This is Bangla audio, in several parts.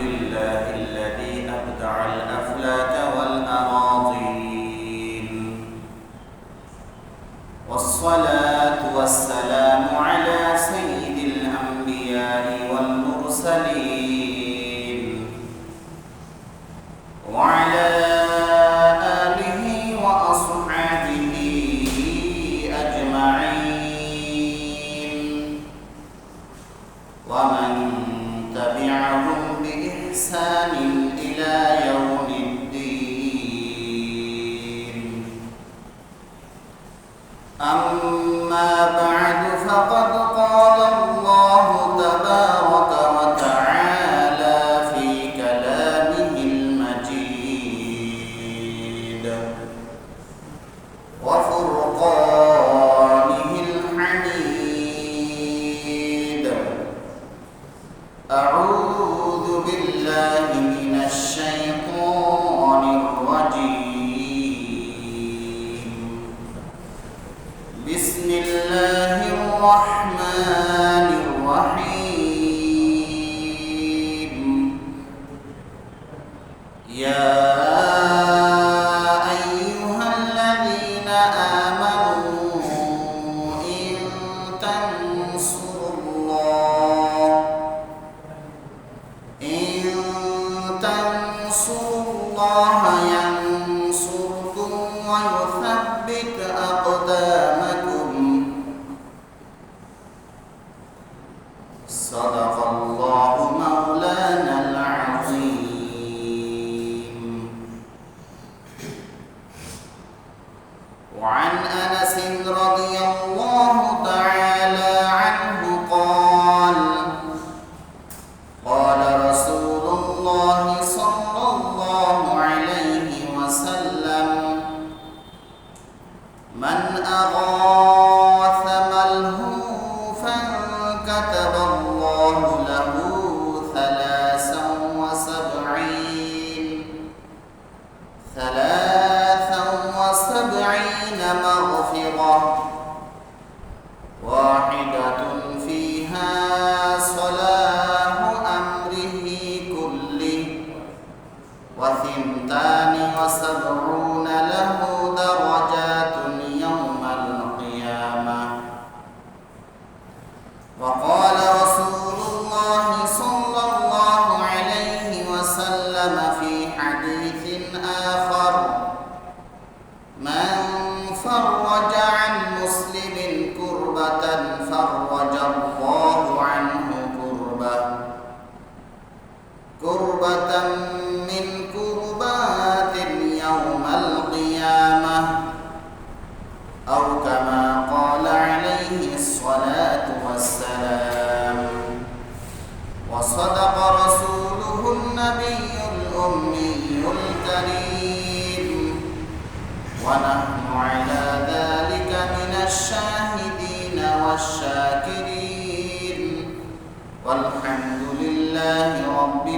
لله الذي أبدع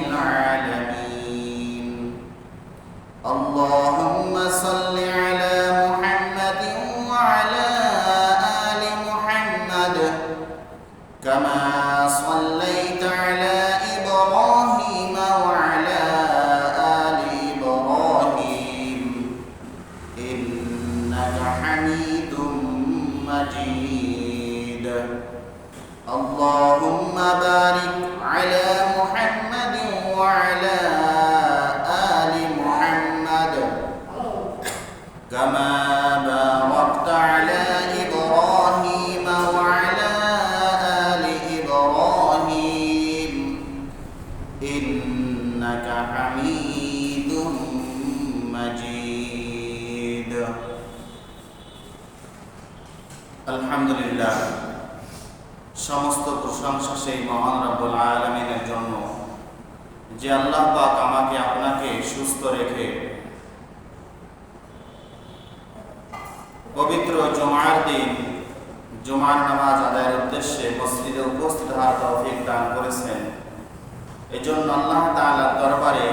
be learned. আলহামদুলিল্লাহ, সমস্ত প্রশংসা সেই মহান রব্বুল আলমিনের জন্য, যে আল্লাহ পাক আমাকে আপনাকে সুস্থ রেখে পবিত্র জমার দিন, জমার নামাজ আদায়ের উদ্দেশ্যে মসজিদে উপস্থিত হওয়ার তৌফিক দান করেছেন। এই জন্য আল্লাহ তাআলার দরবারে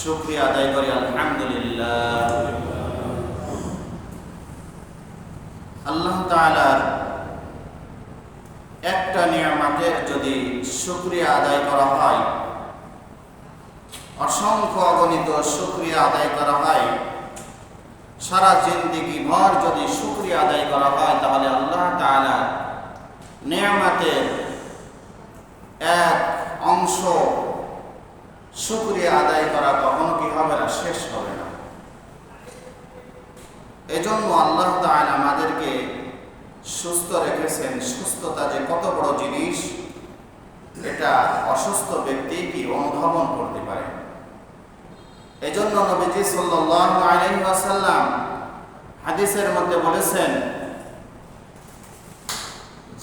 শুকরিয়া আদায় করি, আলহামদুলিল্লাহ। আল্লাহ তালার একটা নিয়ামাতের যদি শুক্রিয়া আদায় করা হয়, অসংখ্য অগণিত শুক্রিয়া আদায় করা হয়, সারা জিন্দিগি ভর যদি শুক্রিয়া আদায় করা হয়, তাহলে আল্লাহ তালা নিয়ামাতের এক অংশ শুক্রিয়া আদায় করা তখন কি হবে না, শেষ হবে না। এজন্য আল্লাহ তালা আমাদের সুস্থ রেখেছেন। সুস্থতা যে কত বড় জিনিস, এটা অসুস্থ ব্যক্তি কি অনুধাবন করতে পারে? এজন্য নবীজি সাল্লাল্লাহু আলাইহি ওয়াসাল্লাম হাদিসের মধ্যে বলেছেন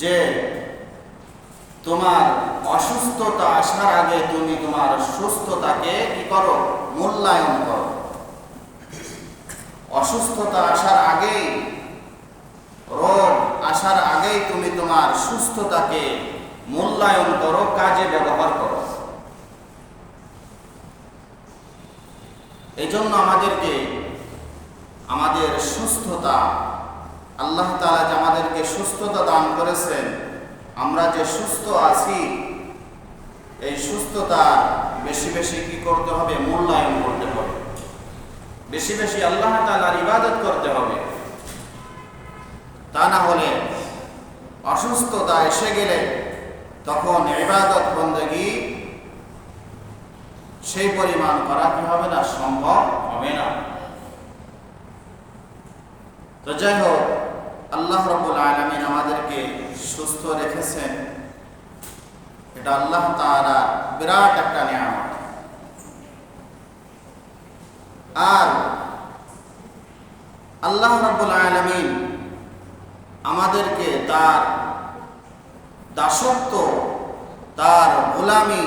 যে, তোমার অসুস্থতা আসার আগে তুমি তোমার সুস্থতাকে কি করো? মূল্যায়ন করো। অসুস্থতা আসার আগেই রোগ আসার আগেই তুমি তোমার সুস্থতাকে মূল্যায়ন করো, কাজে ব্যবহার করো। এই জন্য আমাদেরকে, আমাদের সুস্থতা, আল্লাহ তাআলা যে আমাদেরকে সুস্থতা দান করেছেন, আমরা যে সুস্থ আছি, এই সুস্থতা বেশি বেশি কি করতে হবে? মূল্যায়ন করতে হবে। বেশি বেশি আল্লাহ তাআলার ইবাদত করতে হবে। তা না হলে অসুস্থতা এসে গেলে তখন ইবাদত বন্দেগী সেই পরিমাণ করা কি হবে না, সম্ভব হবে না। তো যাই হোক, আল্লাহ রবুল আলমিন আমাদেরকে সুস্থ রেখেছেন। এটা আল্লাহ তাআলা বিরাট একটা নিয়ামত। আর আল্লাহ রব্বুল আলমিন আমাদেরকে তার দাসত্ব, তার গোলামি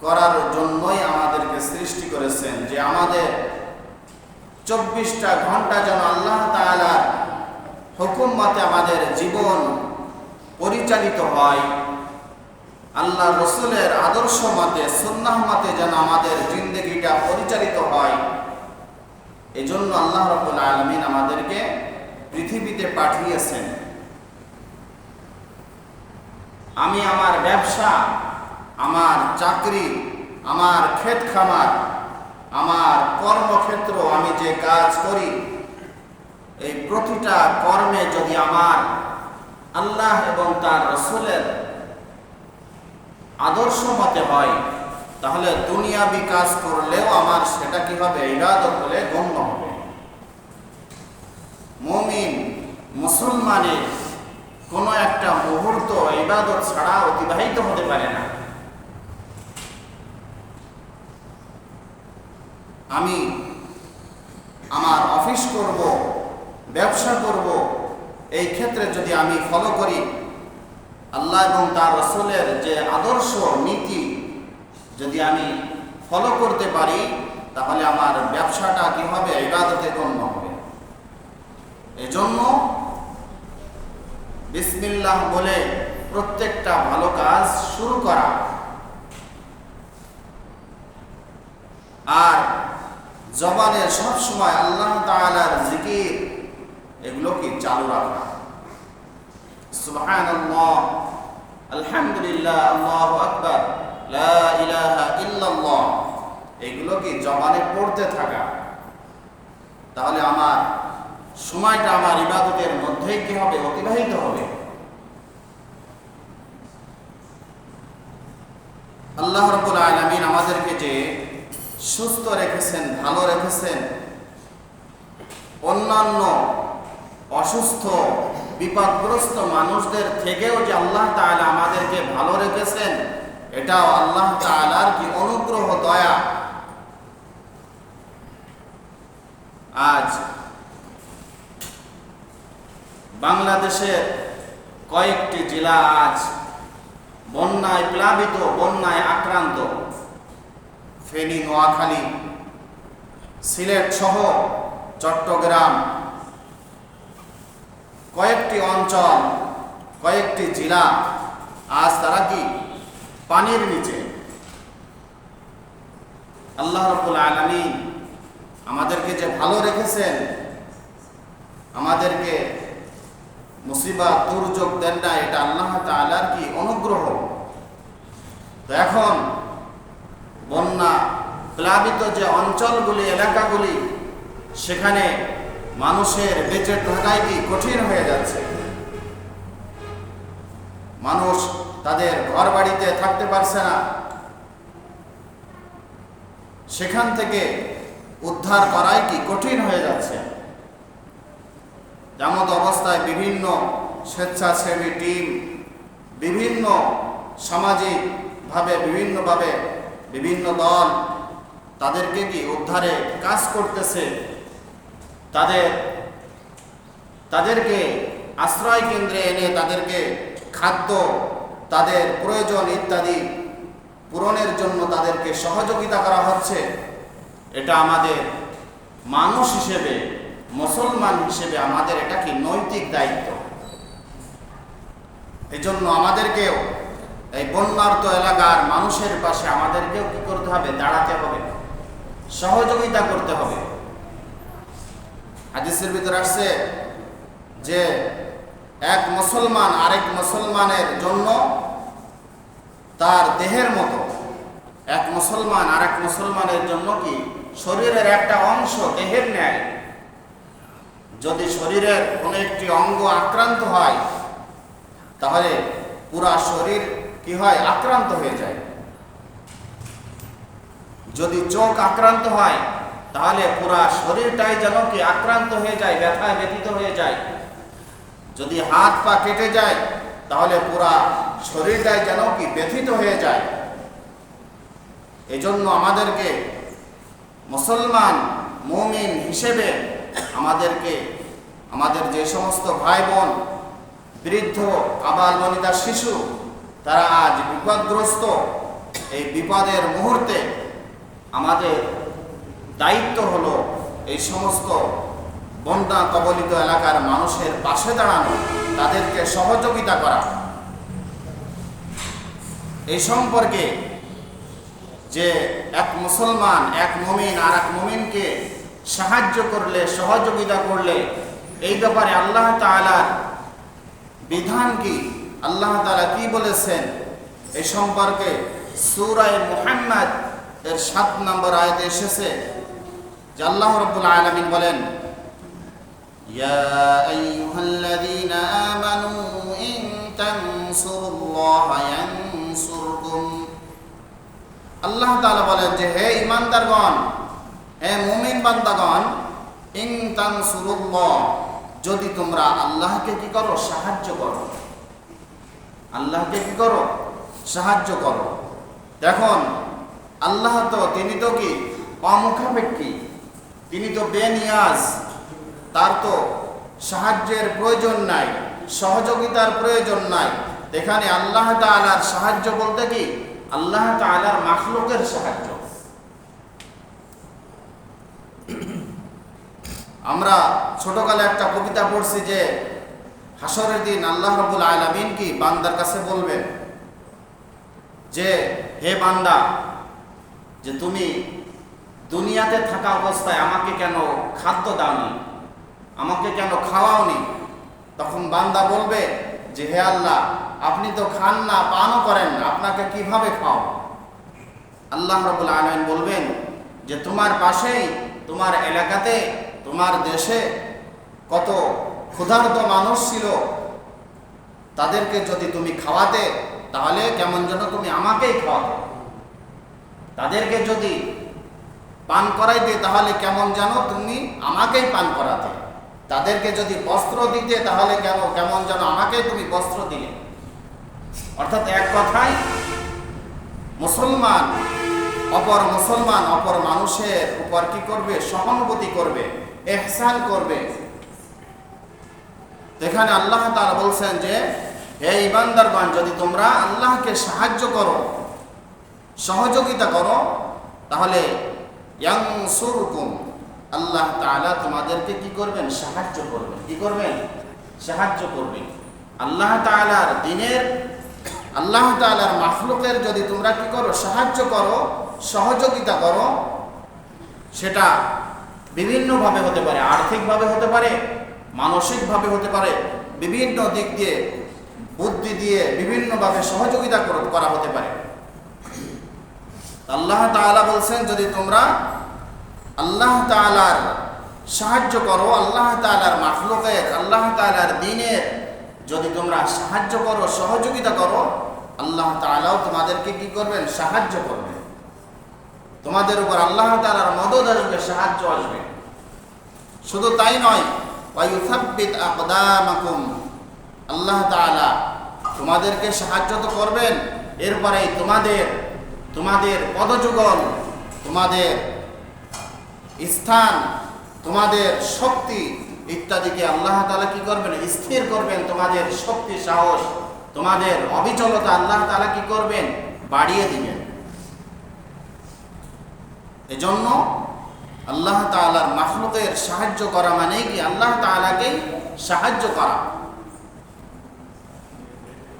করার জন্যই আমাদেরকে সৃষ্টি করেছেন যে আমাদের চব্বিশটা ঘণ্টা যেন আল্লাহ তাআলা হুকুম মতে আমাদের জীবন পরিচালিত হয়। আল্লাহ রসুলের আদর্শ মতে, সুন্নাহ মতে যেন আমাদের জিন্দগিটা পরিচালিত হয়। এই জন্য আল্লাহ রবুল আলমিন আমাদেরকে পৃথিবীতে পাঠিয়েছেন। আমি আমার ব্যবসা, আমার চাকরি, আমার ক্ষেত খামার আমার কর্মক্ষেত্র, আমি যে কাজ করি, এই প্রতিটা কর্মে যদি আমার আল্লাহ এবং তার রসুলের আদর্শ মতে হয়, তাহলে দুনিয়া বিকাশ করলেও আমার সেটা কি হবে? ইবাদত বলে গণ্য হবে। মুমিন মুসলমানের কোনো একটা মুহূর্ত ইবাদত ছাড়া অতিবাহিত হতে পারে না। আমি আমার অফিস করব, ব্যবসা করব, এই ক্ষেত্রে যদি আমি ফলো করি, আল্লাহ এবং তার রসুলের যে আদর্শ নীতি যদি আমি ফলো করতে পারি, তাহলে আমার ব্যবসাটা কি হবে? ইবাদতে গণ্য হবে। এজন্য বিসমিল্লাহ বলে প্রত্যেকটা ভালো কাজ শুরু করা। আর জবানের সব সময় আল্লাহ তাআলার জিকির, এগুলো কি চালু রাখা? সুবহানাল্লাহ, আলহামদুলিল্লাহ, আল্লাহু আকবার, লা ইলাহা ইল্লাল্লাহ, এগুলো কি জবানে পড়তে থাকা? তাহলে আমার সময়টা আমার ইবাদতের মধ্যেই কি হবে অতিবাহিত হবে? আল্লাহ রবুল আলমিন আমাদেরকে যে সুস্থ রেখেছেন, ভালো রেখেছেন, অন্যান্য অসুস্থ, বিপদগ্রস্ত মানুষদের থেকেও যে আল্লাহ তাআলা আমাদেরকে ভালো রেখেছেন, এটাও আল্লাহ তাআলার কি অনুগ্রহ, দয়া। আজ বাংলাদেশের কয়েকটি জেলা আজ বন্যায় প্লাবিত, বন্যায় আক্রান্ত। ফেনী, নোয়াখালী, সিলেট সহ চট্টগ্রাম। কয়েকটি অঞ্চল, কয়েকটি জেলা আজ তারা কি পানির নিচে? আল্লাহ রব্বুল আলমী আমাদেরকে যে ভালো রেখেছেন, আমাদেরকে মুসিবত দুর্যোগ দেন না এটা আল্লাহ তাআলার কি অনুগ্রহ? তো এখন বন্যা প্লাবিত যে অঞ্চলগুলি, এলাকাগুলি, সেখানে মানুষের বেঁচে থাকাই কি কঠিন হয়ে যাচ্ছে? মানুষ তাদের ঘর বাড়িতে থাকতে পারছে না। সেখান থেকে উদ্ধার করাই কি কঠিন হয়ে যাচ্ছে? যেমন অবস্থায় বিভিন্ন স্বেচ্ছাসেবী টিম, বিভিন্ন সামাজিকভাবে, বিভিন্নভাবে বিভিন্ন দল তাদেরকে কি উদ্ধারে কাজ করতেছে? তাদের, তাদেরকে আশ্রয় কেন্দ্রে এনে তাদেরকে খাদ্য, তাদের প্রয়োজন ইত্যাদি পূরণের জন্য তাদেরকে সহযোগিতা করা হচ্ছে। এটা আমাদের মানুষ হিসেবে মুসলমান হিসেবে আমাদের এটা কি নৈতিক দায়িত্ব? এজন্য আমাদেরকেও এই বন্যার্ত এলাকার মানুষের পাশে আমাদেরকেও কি করতে হবে? দাঁড়াতে হবে। সহযোগিতা করতে হবে। হাদিসের ভিতরে আসছে যে এক মুসলমান আরেক মুসলমানের জন্য তার দেহের মতো। এক মুসলমান আরেক মুসলমানের জন্য কি? শরীরের একটা অংশ দেহের ন্যায়। যদি শরীরের কোনো একটি অঙ্গ আক্রান্ত হয়, তাহলে পুরা শরীর কি হয়? আক্রান্ত হয়ে যায়। যদি চোখ আক্রান্ত হয়, তাহলে পুরা শরীরটাই যেন কি আক্রান্ত হয়ে যায়, ব্যথায় ব্যথিত হয়ে যায়। যদি হাত পা কেটে যায়, তাহলে পুরা শরীরটাই যেন কি ব্যথিত হয়ে যায়। এজন্য আমাদেরকে মুসলমান মুমিন হিসেবে আমাদেরকে আমাদের যে সমস্ত ভাই বোন বৃদ্ধ আবাল বনিতা শিশু, তারা আজ বিপদগ্রস্ত। এই বিপদের মুহূর্তে আমাদের দায়িত্ব হলো এই সমস্ত বন্যা কবলিত এলাকার মানুষের পাশে দাঁড়ানো, তাদেরকে সহযোগিতা করা। এই সম্পর্কে যে এক মুসলমান, এক মমিন আর এক মমিনকে সাহায্য করলে, সহযোগিতা করলে এই ব্যাপারে আল্লাহ তাআলার বিধান কি আল্লাহ তাআলা কি বলেছেন এই সম্পর্কে সূরায়ে মুহাম্মদ এর সাত নম্বর আয়াতে এসেছে যে আল্লাহ রাব্বুল আলামিন বলেন يا أيها الذين آمنوا إن تنصروا الله ينصركم আল্লাহ তাআলা বলেন যে হে ইমানদারগণ হে মুমিন বান্দাগণ ইন তানসুরুল্লাহ যদি তোমরা আল্লাহকে কি করো? সাহায্য করো। আল্লাহকে কি করো? সাহায্য করো। দেখুন, আল্লাহ তো, তিনি তো কি? অমুখাপেক্ষী। তিনি তো বেনিয়াজ। তার তো সাহায্যের প্রয়োজন নাই, সহযোগিতার প্রয়োজন নাই। এখানে আল্লাহ তাআলার সাহায্য বলতে কি? আল্লাহ তাআলার মাখলুকের সাহায্য। আমরা ছোটকালে একটা কবিতা পড়ছি যে হাসরের দিন আল্লাহ রাব্বুল আলামিন কি বান্দার কাছে বলবেন যে, হে বান্দা, যে তুমি দুনিয়াতে থাকা অবস্থায় আমাকে কেন খাদ্য দাওনি? আমাকে কেন খাওয়াওনি? তখন বান্দা বলবে যে, হে আল্লাহ, আপনি তো খান না, পানও করেন না, আপনাকে কীভাবে খাও আল্লাহ রবুল আলমিন বলবেন যে, তোমার পাশেই, তোমার এলাকাতে তোমার দেশে কত ক্ষুধার্ত মানুষ ছিল, তাদেরকে যদি তুমি খাওয়াতে, তাহলে কেমন যেন তুমি আমাকেই খাওয়াতে। তাদেরকে যদি পান করাইতে, তাহলে কেমন যেন তুমি আমাকেই পান করাতে। তাদেরকে যদি বস্ত্র দিতে, তাহলে কেন, কেমন যেন আমাকেই তুমি বস্ত্র দিলে। অর্থাৎ এক কথায়, মুসলমান অপর মুসলমান, অপর মানুষের উপর কি করবে? সহানুভূতি করবে। এহসান করবে। এখানে আল্লাহ তাআলা বলছেন যে, হে ইমানদারগণ যদি তোমরা আল্লাহকে সাহায্য করো, সহযোগিতা করো, তাহলে আল্লাহ তাআলা তোমাদেরকে কি করবেন? সাহায্য করবেন। কি করবেন? সাহায্য করবেন। আল্লাহ তাআলার দিনের, আল্লাহ তাআলার মাখলুকের যদি তোমরা কি করো, সাহায্য করো, সহযোগিতা করো, সেটা বিভিন্নভাবে হতে পারে, আর্থিকভাবে হতে পারে, মানসিকভাবে হতে পারে, বিভিন্ন দিক দিয়ে বুদ্ধি দিয়ে বিভিন্নভাবে সহযোগিতা কর- হতে পারে। আল্লাহ তাআলা বলছেন, যদি তোমরা আল্লাহ তাআলার সাহায্য করো, আল্লাহ তাআলার মাখলুকের, আল্লাহ তাআলার দিনের যদি তোমরা সাহায্য করো, সহযোগিতা করো, আল্লাহ তাআলাও তোমাদেরকে কি করবেন? সাহায্য করবেন। তোমাদের উপর আল্লাহ তাআলার মদদ আসবে, সাহায্য আসবে। শুধু তাই নয় আল্লাহ তাআলা তোমাদেরকে সাহায্য তো করবেন এরপরে তোমাদের তোমাদের পদযুগল, তোমাদের স্থান, তোমাদের শক্তি ইত্যাদিকে আল্লাহ তাআলা কি করবেন? স্থির করবেন। তোমাদের শক্তি, সাহস, তোমাদের অবিচলতা আল্লাহ তাআলা কি করবেন? বাড়িয়ে দিবেন। এজন্য আল্লাহ তাআলার মাখলুকের সাহায্য করা মানে কি? আল্লাহ তাআলাকে সাহায্য করা।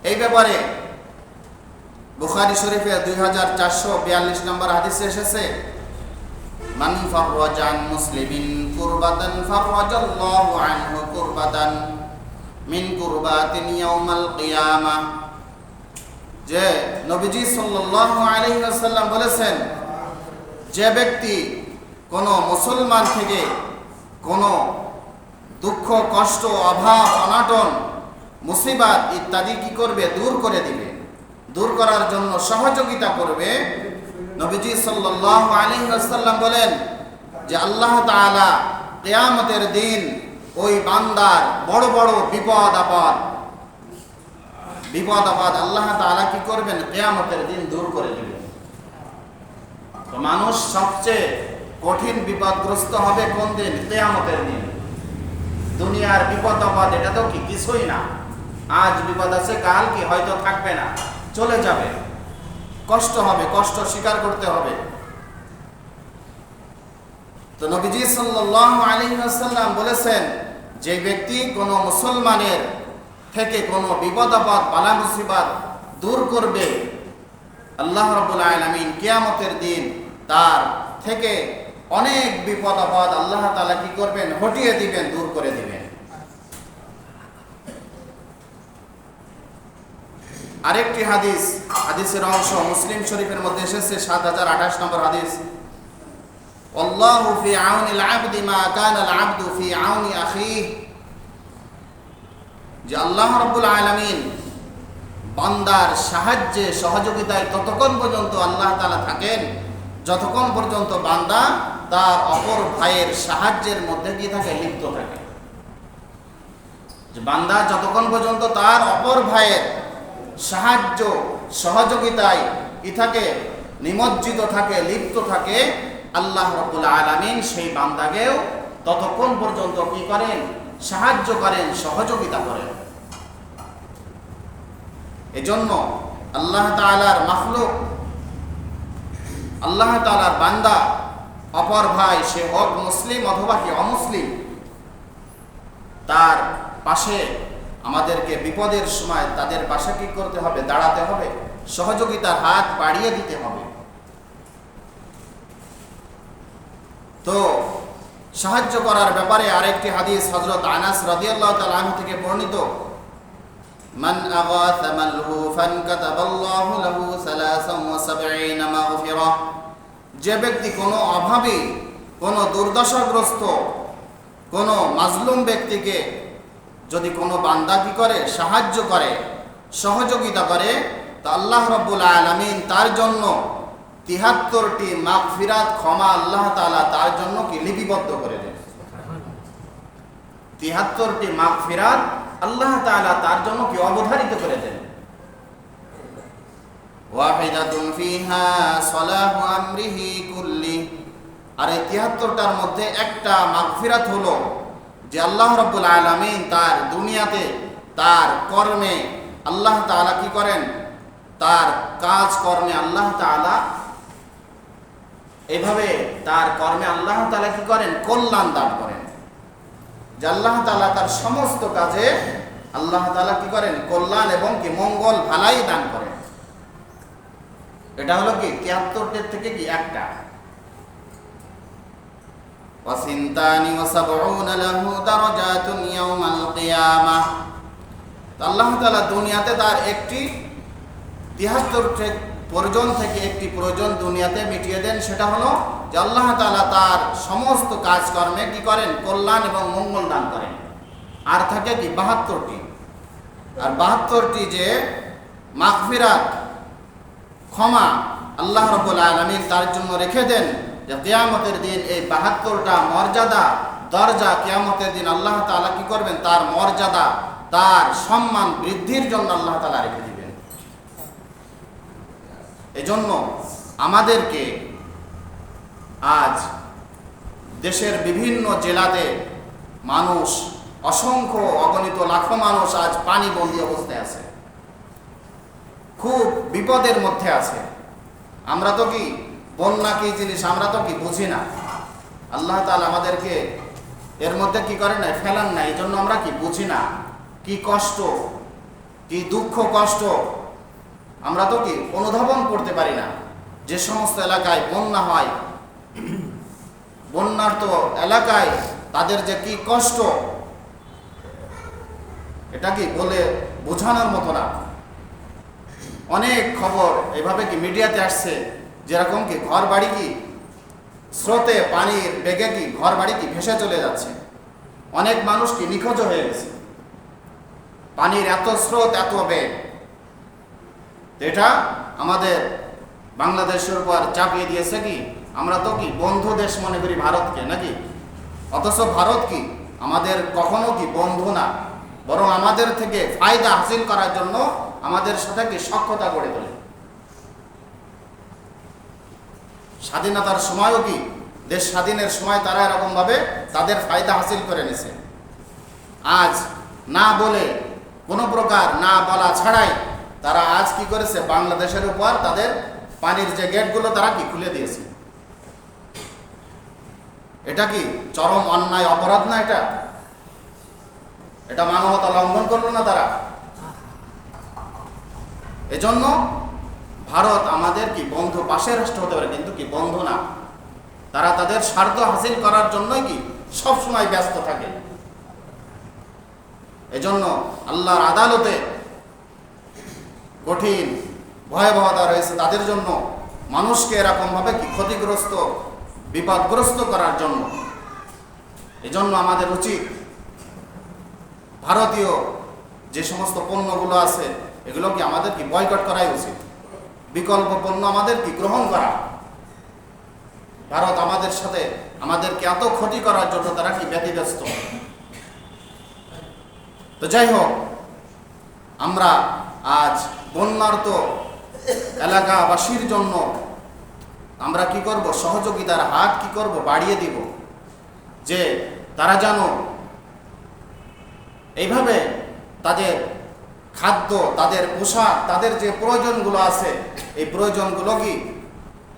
এই ব্যাপারে বুখারি শরীফে দুই হাজার চারশো বিয়াল্লিশ নম্বর হাদিসে এসেছে, মান ফাররাজান মুসলিমিন কুরবাতান ফাররাজাল্লাহু আনহু কুরবাতান মিন কুরবাতিন ইয়াউমাল কিয়ামা। যে নবীজি সাল্লাল্লাহু আলাইহি ওয়াসাল্লাম বলেছেন যে ব্যক্তি কোনো মুসলমান থেকে কোনো দুঃখ, কষ্ট, অভাব, অনাটন, মুসিবাত ইত্যাদি কি করবে? দূর করে দিবে। দূর করার জন্য সহযোগিতা করবে। নবীজি সাল্লাল্লাহু আলাইহি ওয়াসাল্লাম বলেন যে আল্লাহ তাআলা কিয়ামতের দিন ওই বান্দার বড় বড় বিপদ, আপদ বিপদ, আপদ আল্লাহ তাআলা কি করবেন? কিয়ামতের দিন দূর করে দিবেন। তো মানুষ সবচেয়ে কঠিন বিপদগ্রস্ত হবে কোন দিন? কিয়ামতের দিন। দুনিয়ার বিপদ আপদ, এটা তো কি? কিছুই না। আজ বিপদ আছে, কাল কি? হয়তো থাকবে না। চলে যাবে। কষ্ট হবে, কষ্ট স্বীকার করতে হবে। তো নবীজি সাল্লাল্লাহু আলাইহি ওয়াসাল্লাম বলেছেন, যে ব্যক্তি কোনো মুসলমানের থেকে কোনো বিপদ আপদ, বালা মুসিবত দূর করবে, আল্লাহ রাব্বুল আলামিন কিয়ামতের দিন তার থেকে অনেক বিপদ আপদ আল্লাহ তাআলা কি করবেন হটিয়ে দিবেন দূর করে দিবেন আরেকটি হাদিস হাদিসের অংশ মুসলিম শরীফের মধ্যে এসেছে সাত হাজার আঠাশ নম্বর হাদিস والله في عون العبد ما كان العبد في عون أخيه যে আল্লাহ রাব্বুল আলামিন বান্দার সাহায্যে সহযোগিতায় ততক্ষণ পর্যন্ত আল্লাহ তাআলা থাকেন যতক্ষণ পর্যন্ত বান্দা তার অপর ভাইয়ের সাহায্যের মধ্যে কি থাকে, লিপ্ত থাকে। বান্দা যতক্ষণ পর্যন্ত তার অপর ভাইয়ের সাহায্য, সহযোগিতায় কি থাকে, নিমজ্জিত থাকে, লিপ্ত থাকে, আল্লাহ রব্বুল আলামিন সেই বান্দাকেও ততক্ষণ পর্যন্ত কি করেন? সাহায্য করেন, সহযোগিতা করেন। এজন্য আল্লাহ তাআলার মাখলুক আল্লাহ তাআলার বান্দা, অপর ভাই সে হক মুসলিম অথবা কি অমুসলিম, তার পাশে আমাদেরকে বিপদের সময় তাদের পাশে কি করতে হবে, দাঁড়াতে হবে, সহযোগিতার হাত বাড়িয়ে দিতে হবে। তো সাহায্য করার ব্যাপারে আরেকটি হাদিস হজরত আনাস রাদিয়াল্লাহু তাআলা আনহু থেকে বর্ণিত। মান আগাথা মালহু ফানকাতাবাল্লাহু লাহু 73 মাগফিরা। যে ব্যক্তি কোনো অভাবী, কোনো দুর্দশাগ্রস্ত, কোনো মাজলুম ব্যক্তিকে যদি কোনো বান্দা কি করে, সাহায্য করে, সহযোগিতা করে, তা আল্লাহ রব্বুল আলামিন তার জন্য তিহাত্তরটি মাগফিরাত ক্ষমা আল্লাহ তাআলা তার জন্য কি লিপিবদ্ধ করে দেন? তিহাত্তরটি মাগফিরাত আল্লাহ তাআলা তার জন্য কি অবধারিত করে দেন। ওয়াহিদাতুন আর এই তিহাত্তরটার মধ্যে একটা মাগফিরাত হলো যে আল্লাহ রব্বুল আলামিন তার দুনিয়াতে তার কর্মে আল্লাহ তাআলা কি করেন? তার কাজ কর্মে আল্লাহ তাআলা এভাবে তার কর্মে আল্লাহ তাআলা কি করেন? কল্যাণ দান করেন। যে আল্লাহ তাআলা তার সমস্ত কাজে আল্লাহ তাআলা কি করেন কল্যাণ এবং কি মঙ্গল ভালাই দান করেন এটা হলো কি তিয়াত্তরটের থেকে কি একটা وثنتان وسبعون له درجات يوم القيامة আল্লাহ তাআলা দুনিয়াতে তার একটি তিহাত্তর প্রয়োজন থেকে একটি প্রয়োজন দুনিয়াতে মিটিয়ে দেন, সেটা হলো যে আল্লাহ তাআলা তার সমস্ত কাজকর্মে কি করেন? কল্যাণ এবং মঙ্গল দান করেন। আর থাকে কি? বাহাত্তরটি। আর বাহাত্তরটি যে মাগফিরাত, ক্ষমা আল্লাহ রব্বুল আলমিন তার জন্য রেখে দেন, যে কেয়ামতের দিন এই বাহাত্তরটা মর্যাদা, দরজা কেয়ামতের দিন আল্লাহ তাআলা কি করবেন? তার মর্যাদা, তার সম্মান বৃদ্ধির জন্য আল্লাহ তাআলা রেখে দিবেন। এজন্য আমাদেরকে আজ দেশের বিভিন্ন জেলাতে মানুষ, অসংখ্য অগণিত লাখো মানুষ আজ পানিবন্দী অবস্থায় আছে। খুব বিপদের মধ্যে আছে। আমরা তো কি বন্যা কি জিনিস আমরা তো কি বুঝি না। আল্লাহ তাআলা আমাদেরকে এর মধ্যে কি করেন না ফেলান না এই জন্য আমরা কি বুঝি না? কি কষ্ট, কি দুঃখ, কষ্ট আমরা তো কি অনুধাবন করতে পারি না? যে সমস্ত এলাকায় বন্যা হয়, বন্যার তো এলাকায় তাদের যে কি কষ্ট, এটা কি বলে বোঝানোর মতো না? অনেক খবর এভাবে কি মিডিয়াতে আসছে, যেরকম কি ঘর বাড়ি কি স্রোতে পানির বেগে কি ঘর বাড়ি কি ভেসে চলে যাচ্ছে? অনেক মানুষ কি নিখোঁজ হয়ে গেছে। পানির এত স্রোত, এত বেগ। এটা আমাদের বাংলাদেশের উপর চাপিয়ে দিয়েছে কি? আমরা তো কি বন্ধু দেশ মনে করি ভারতকে, নাকি? অথচ ভারত কি আমাদের কখনো কি বন্ধু না, বরং আমাদের থেকে ফায়দা হাসিল করার জন্য আমাদের সাথে কি সক্ষতা গড়ে তোলে? স্বাধীনতার সময়ও কি দেশ স্বাধীনের সময় তারা এরকমভাবে তাদের ফায়দা হাসিল করে নিছে? আজ না বলে কোনো প্রকার না বলা ছাড়াই তারা আজ কি করেছে? বাংলাদেশের উপর তাদের পানির যে গেটগুলো, তারা কি খুলে দিয়েছে? এটা কি চরম অন্যায় অপরাধ না এটা? এটা মানবতা লঙ্ঘন করল না তারা? এজন্য ভারত আমাদের কি বন্ধু পাশের রাষ্ট্র হতে পারে, কিন্তু কি বন্ধু না? তারা তাদের স্বার্থ হাসিল করার জন্যই কি সবসময় ব্যস্ত থাকে? এজন্য আল্লাহর আদালতে কঠিন ভয়াবহতা রয়েছে তাদের জন্য। মানুষকে এরকমভাবে কি ক্ষতিগ্রস্ত, বিপদগ্রস্ত করার জন্য? এজন্য আমাদের উচিত ভারতীয় যে সমস্ত পণ্যগুলো আছে এগুলো কি আমাদের কি বয়কট করাই উচিত। বিকল্প পণ্য আমাদের কি গ্রহণ করা। ভারত আমাদের সাথে আমাদেরকে এত ক্ষতি করার জন্য তারা কি ব্যতিব্যস্ত? তো যাই হোক, আমরা আজ বন্যার্ত এলাকাবাসীর জন্য আমরা কি করব? সহযোগিতার হাত কি করব? বাড়িয়ে দিব। যে তারা যেন এইভাবে তাদের খাদ্য, তাদের পোশাক, তাদের যে প্রয়োজনগুলো আছে, এই প্রয়োজনগুলো কি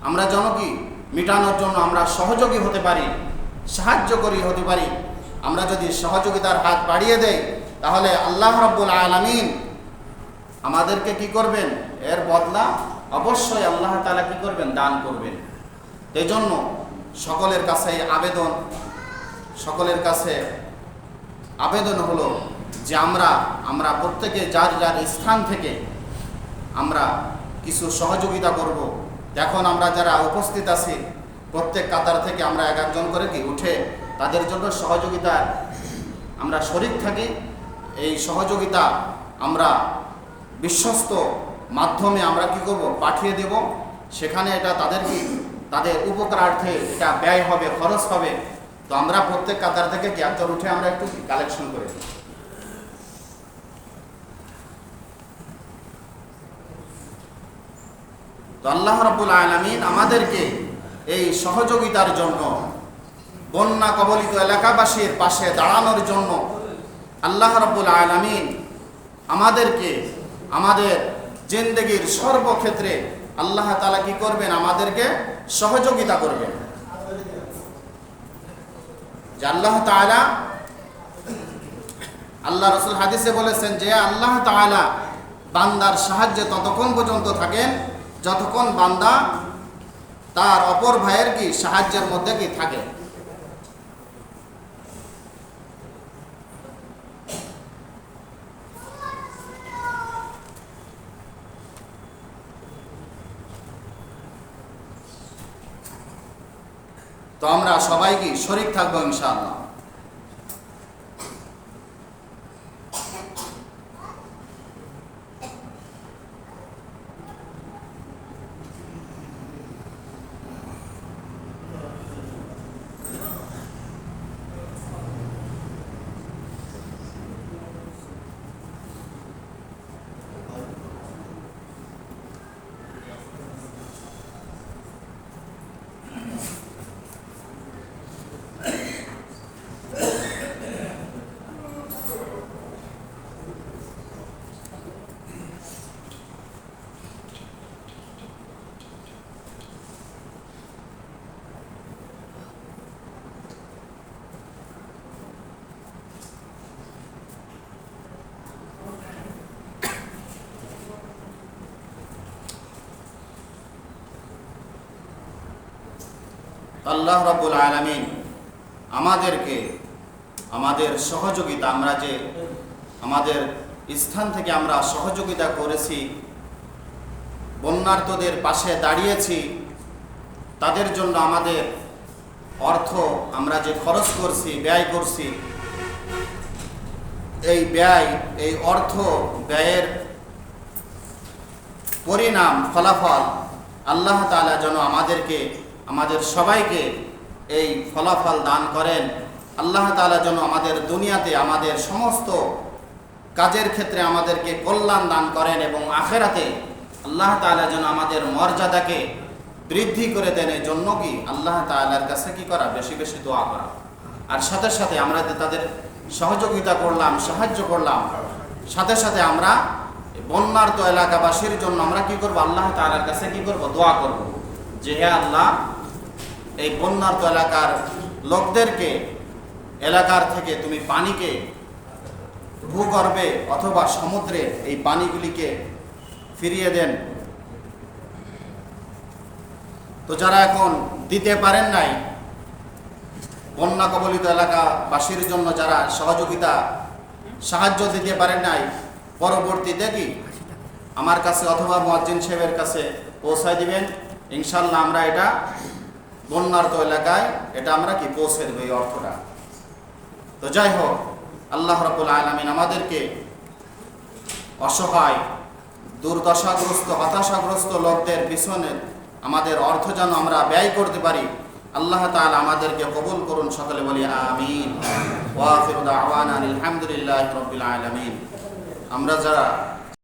আমরা যেন কি মেটানোর জন্য আমরা সহযোগী হতে পারি, সাহায্য করি হতে পারি? আমরা যদি সহযোগিতার হাত বাড়িয়ে দেই, তাহলে আল্লাহ রব্বুল আলমিন আমাদেরকে কি করবেন? এর বদলা অবশ্যই আল্লাহ তালা কি করবেন? দান করবেন। এই জন্য সকলের কাছে আবেদন, সকলের কাছে আবেদন হলো যে আমরা আমরা প্রত্যেকে যার যার স্থান থেকে আমরা কিছু সহযোগিতা করব। এখন আমরা যারা উপস্থিত আছি, প্রত্যেক কাতার থেকে আমরা এক একজন করে কি উঠে তাদের জন্য সহযোগিতা, আমরা শরিক থাকি। এই সহযোগিতা আমরা বিশ্বস্ত মাধ্যমে আমরা কি করব? পাঠিয়ে দেব। সেখানে এটা তাদের কি? তাদের উপকারার্থে এটা ব্যয় হবে, খরচ হবে। তো আমরা প্রত্যেক কাতার থেকে একজন উঠে আমরা একটু কালেকশন করে দিই। তো আল্লাহ রাব্বুল আলামিন আমাদেরকে এই সহযোগিতার জন্য, বন্যা কবলিত এলাকাবাসীর পাশে দাঁড়ানোর জন্য আল্লাহ রাব্বুল আলামিন আমাদেরকে আমাদের জিন্দগির সর্বক্ষেত্রে আল্লাহ তাআলা কি করবেন? আমাদেরকে সহযোগিতা করবেন। যে আল্লাহ তাআলা, আল্লাহ রসুল হাদিসে বলেছেন যে আল্লাহ তাআলা বান্দার সাহায্যে ততক্ষণ পর্যন্ত থাকেন, যতক্ষণ বান্দা তার অপর ভাইয়ের কি সাহায্যের মধ্যে কি থাকে। তো আমরা সবাই কি শরিক থাকব ইনশাআল্লাহ? আল্লাহ রাব্বুল আলামিন আমাদেরকে, আমাদের সহযোগিতা, আমরা যে আমাদের স্থান থেকে আমরা সহযোগিতা করেছি, বন্যার্তদের পাশে দাঁড়িয়েছি, তাদের জন্য আমাদের অর্থ আমরা যে খরচ করছি, ব্যয় করছি, এই ব্যয়, এই অর্থ ব্যয়ের পরিণাম, ফলাফল আল্লাহ তাআলা যেন আমাদেরকে আমাদের সবাইকে এই ফলাফল দান করেন। আল্লাহ তাআলা যেন আমাদের দুনিয়াতে আমাদের সমস্ত কাজের ক্ষেত্রে আমাদেরকে কল্যাণ দান করেন এবং আখেরাতে আল্লাহ তাআলা যেন আমাদের মর্যাদাকে বৃদ্ধি করে দেন। এই জন্য কি আল্লাহ তাআলার কাছে কি করা? বেশি বেশি দোয়া করা। আর সাথে সাথে আমরা তাদের সহযোগিতা করলাম, সাহায্য করলাম, সাথে সাথে আমরা বন্যার্ত এলাকাবাসীর জন্য আমরা কি করব? আল্লাহ তালার কাছে কি করব? দোয়া করব। যে হে আল্লাহ এই বন্যার্ত এলাকার লোকদেরকে, এলাকার থেকে তুমি পানিকে, ভূগর্ভে অথবা সমুদ্রে এই পানিগুলিকে ফিরিয়ে দেন। তো যারা এখন দিতে পারেন নাই, বন্যা কবলিত এলাকাবাসীর জন্য যারা সহযোগিতা, সাহায্য দিতে পারেন নাই, পরবর্তীতে কি আমার কাছে অথবা মুয়াজ্জিন সাহেবের কাছে পৌঁছায় দিবেন? ইনশাল্লাহ আমরা এটা বন্যার্ত এলাকায় এটা আমরা কি পৌঁছে দেবো এই অর্থটা? তো যাই হোক আল্লাহ রাবুল আলমিন আমাদেরকে অসহায়, দুর্দশাগ্রস্ত, হতাশাগ্রস্ত লোকদের পিছনে আমাদের অর্থ যেন আমরা ব্যয় করতে পারি, আল্লাহ তাআলা আমাদেরকে কবুল করুন সকলে বলি আমিন। ওয়াফির দাওয়ানা আলহামদুলিল্লাহ রবিল আলমিন। আমরা যারা